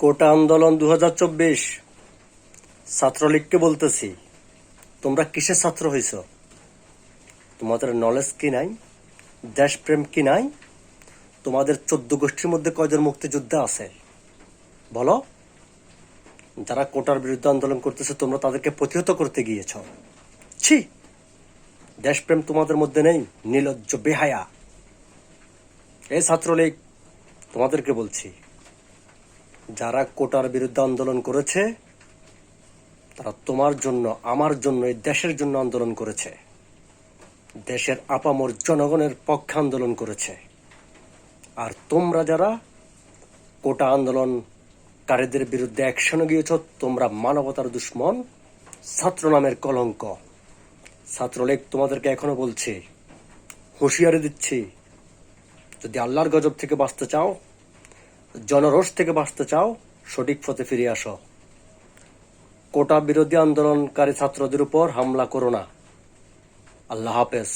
কোটা আন্দোলন দু হাজার চব্বিশ। ছাত্রলীগকে বলতেছি, তোমরা কিসের ছাত্র হইছ? তোমাদের নলেজ কি নাই? দেশপ্রেম কি নাই? তোমাদের চোদ্দ গোষ্ঠীর মধ্যে কয়জন মুক্তিযোদ্ধা আছে? বলো। যারা কোটার বিরুদ্ধে আন্দোলন করতেছে, তোমরা তাদেরকে প্রতিহত করতে গিয়েছ। ছি! দেশপ্রেম তোমাদের মধ্যে নেই নির্লজ্জ বেহায়া। এই ছাত্রলীগ তোমাদেরকে বলছি যারা কোটার বিরুদ্ধে আন্দোলন করেছে, তারা তোমার জন্য, আমার জন্য, এই দেশের জন্য আন্দোলন করেছে। দেশের আপামর জনগণের পক্ষে আন্দোলন করেছে। আর তোমরা যারা কোটা আন্দোলনকারীদের বিরুদ্ধে অ্যাকশনে গিয়েছ, তোমরা মানবতার দুশ্মন, ছাত্র নামের কলঙ্ক। ছাত্রলীগ তোমাদেরকে এখনও বলছি, হুঁশিয়ারি দিচ্ছি, যদি আল্লাহর গজব থেকে বাঁচতে চাও জনরোষ থেকে বাঁচতে চাও, সঠিক পথে ফিরে আসো। কোটা বিরোধী আন্দোলনকারী ছাত্রদের উপর হামলা করো না। আল্লাহ হাফেজ।